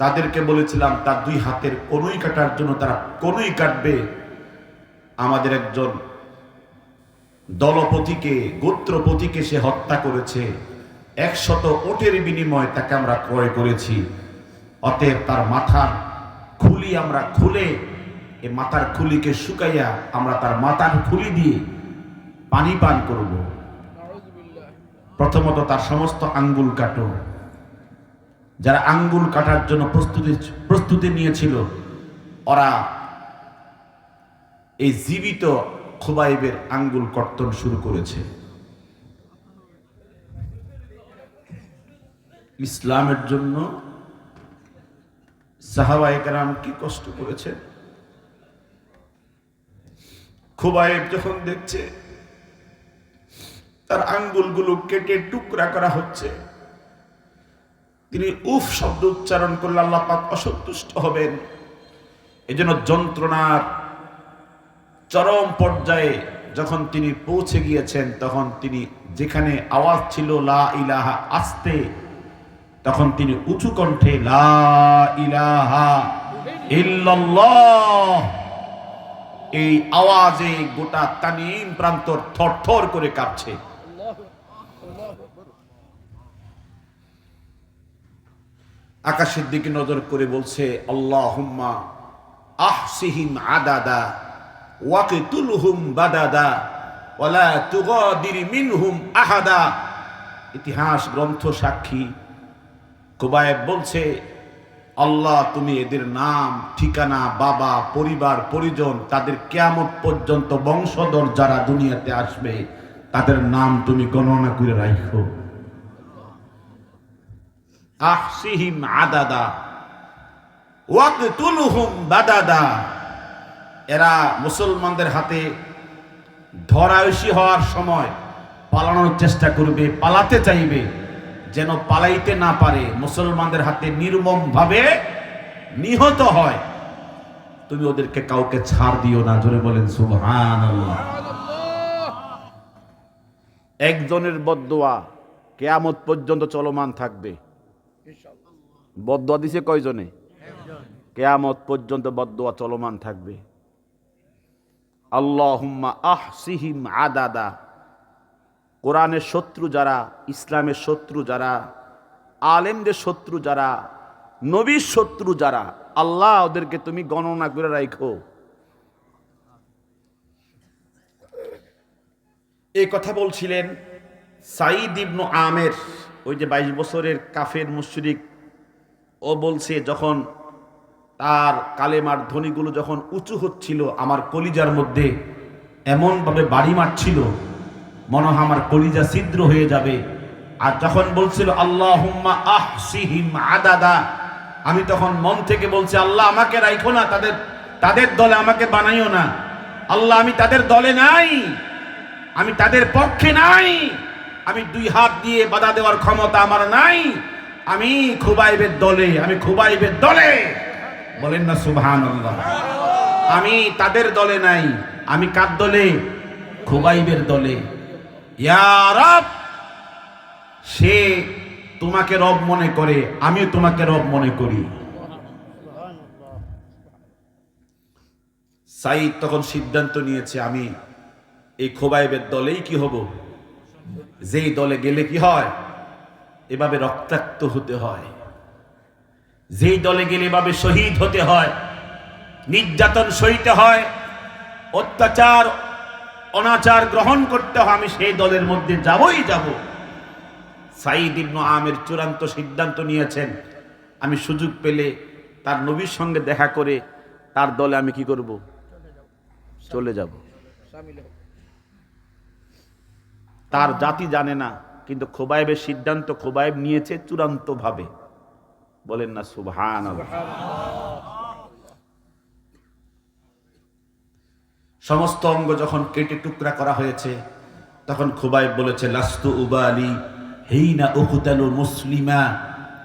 যাদেরকে বলেছিলাম তার দুই হাতের কনুই কাটার জন্য তারা কনুই কাটবে। আমাদের একজন দলপতিকে গোত্রপতিকে সে হত্যা করেছে। একশত ওটের বিনিময়ে তাকে আমরা ক্রয় করেছি। অতএব তার মাথার খুলি আমরা খুলে এ মাথার খুলিকে শুকাইয়া আমরা তার মাথার খুলি দিয়ে পানি পান করব। প্রথমত তার সমস্ত আঙ্গুল কাটো। যারা আঙ্গুল কাটার জন্য প্রস্তুতি প্রস্তুতি নিয়েছিল, ওরা এই জীবিত খুবাইবের আঙ্গুল কর্তন শুরু করেছে। ইসলামের জন্য সাহাবাহিকেরাম কি কষ্ট করেছে? খুবাইব যখন দেখছে, তার আঙ্গুলগুলো কেটে টুকরা করা হচ্ছে তিনি উফ শব্দ উচ্চারণ করলে আল্লাহ পাক অসন্তুষ্ট হবেন। এজন্য যন্ত্রণার চরম পর্যায়ে যখন তিনি পৌঁছে গিয়েছেন, তখন তিনি যেখানে আওয়াজ ছিল, লা ইলাহা, আসতে, তখন তিনি উঁচু কণ্ঠে, লা ইলাহা ইল্লাল্লাহ, এই আওয়াজে গোটা তানিম প্রান্তর থরথর করে কাঁপছে। আকাশের দিকে নজর করে বলছে আল্লাহ হুম্মা আহসিহিম আদাদা, ওয়াকিতুলহুম বাদাদা, ওয়ালা তুগাদির মিনহুম আহাদা। ইতিহাস গ্রন্থ সাক্ষী কুবায়েব বলছে, আল্লাহ তুমি এদের নাম, ঠিকানা, বাবা, পরিবার, পরিজন, তাদের কেয়ামত পর্যন্ত বংশধর যারা দুনিয়াতে আসবে, তাদের নাম তুমি গণনা করে রাখো আহসিহিম আদাদা বাদাদা। এরা মুসলমানদের হাতে ধরায়সী হওয়ার সময় পালানোর চেষ্টা করবে, পালাতে চাইবে। যেন পালাইতে না পারে, মুসলমানদের হাতে নির্মম ভাবে নিহত হয়। তুমি ওদেরকে কাউকে ছাড় দিও না, জোরে বলেন সুবহান একজনের বদোয়া কেয়ামত পর্যন্ত চলমান থাকবে। বদোয়া দিছে কয়জনে? কেয়ামত পর্যন্ত বদোয়া চলমান থাকবে। আল্লাহুম্মা আহসিহিম আদাদা। কোরআনের শত্রু যারা, ইসলামের শত্রু যারা, আলেমদের শত্রু যারা, নবীর শত্রু যারা, আল্লাহ ওদেরকে তুমি গণনা করে রাখো এই কথা বলছিলেন সাইদ ইবনু আমের। ওই যে বাইশ বছরের কাফের মুশরিক, ও বলছে যখন তার কালেমার ধ্বনিগুলো যখন উঁচু হচ্ছিল আমার কলিজার মধ্যে, এমনভাবে বাড়ি মারছিল, মনে হয় আমার কলিজা ছিদ্র হয়ে যাবে। আর যখন বলছিল আল্লাহ আহসিহিম আদাদা আমি তখন মন থেকে বলছি, আল্লাহ আমাকে রাখো না, তাদের তাদের দলে আমাকে বানাইও না। আল্লাহ, আমি তাদের দলে নাই, আমি তাদের পক্ষে নাই। আমি দুই হাত দিয়ে বাধা দেওয়ার ক্ষমতা আমার নাই। আমি খুবাইবের দলে, আমি খুবাইবের দলে। বলেন না সুবহান আমি তাদের দলে নাই, আমি কার দলে? খুবাইবের দলে। সে তোমাকে রব মনে করে, আমিও তোমাকে রব মনে করি। সাইদ তখন সিদ্ধান্ত নিয়েছে, আমি এই খোবাইবের দলেই কি হব? যেই দলে গেলে কি হয়? এভাবে রক্তাক্ত হতে হয়। যেই দলে গেলে এভাবে শহীদ হতে হয়, নির্যাতন সইতে হয়, অত্যাচার, অনাচার গ্রহণ করতে হয়, আমি সেই দলের মধ্যে যাবই যাব। সাইদ ইবনু আমের চূড়ান্ত সিদ্ধান্ত নিয়েছেন। আমি সুযোগ পেলে তার নবীর সঙ্গে দেখা করে তার দলে আমি কি করব? চলে যাব। তার জাতি জানে না কিন্তু খোবাইবের সিদ্ধান্ত খোবাইব নিয়েছে চূড়ান্ত ভাবে বলেন না সুবহান সমস্ত অঙ্গ যখন কেটে টুকরা করা হয়েছে তখন খুবাইব বলেছে লাস্তু উবালি হেইনা উকুতালু মুসলিমা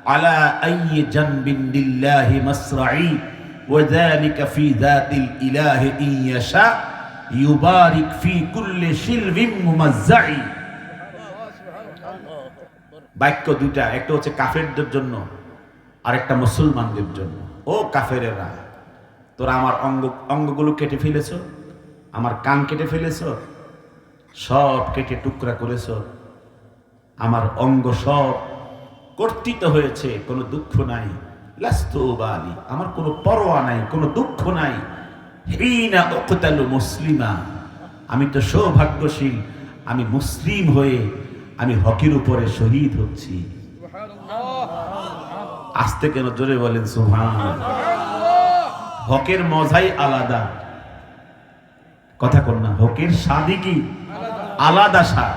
আলা আইয়ি জানবিন লিল্লাহি মাসরাই وذلك في ذات الإله إن يشاء يبارك في كل شلب ممزع বাক্য দুইটা, একটা হচ্ছে কাফেরদের জন্য আর একটা মুসলমানদের জন্য। ও কাফেরেরা, তোরা আমার অঙ্গ, অঙ্গগুলো কেটে ফেলেছ, আমার কান কেটে ফেলেছ, সব কেটে টুকরা করেছ, আমার অঙ্গ সব কর্তৃত হয়েছে, কোনো দুঃখ নাই। বালি, আমার কোনো পরোয়া নাই, কোনো দুঃখ নাই। হিনা মুসলিমা, আমি তো সৌভাগ্যশীল, আমি মুসলিম হয়ে আমি হকির উপরে শহীদ হচ্ছি। আসতে কেন জোরে বলেন সুহান হকের মজাই আলাদা। কথা কর না হকের স্বাদই কি? আলাদা। স্বাদ।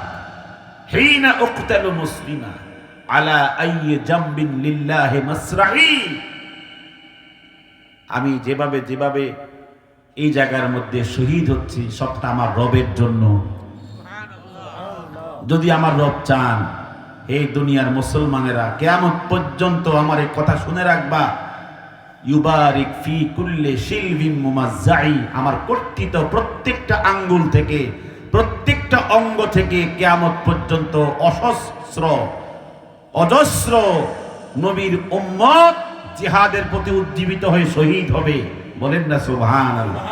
হিনা উকতালু মুসলিমা আলা আইয়ে জাম্বিন লিল্লাহি মাসরাহি আমি যেভাবে যেভাবে এই জায়গার মধ্যে শহীদ হচ্ছি সবটা আমার রবের জন্য। যদি আমার রব চান এই দুনিয়ার মুসলমানেরা কেমন পর্যন্ত আমার এই কথা শুনে রাখবা। ইউবারিক ফি কুল্লে শিলভিম মুমাজ্জাই, আমার কর্তৃত প্রত্যেকটা আঙ্গুল থেকে, প্রত্যেকটা অঙ্গ থেকে কেয়ামত পর্যন্ত অসস্র অজস্র নবীর উম্মত জিহাদের প্রতি উজ্জীবিত হয়ে শহীদ হবে। বলেন না সুবহান আল্লাহ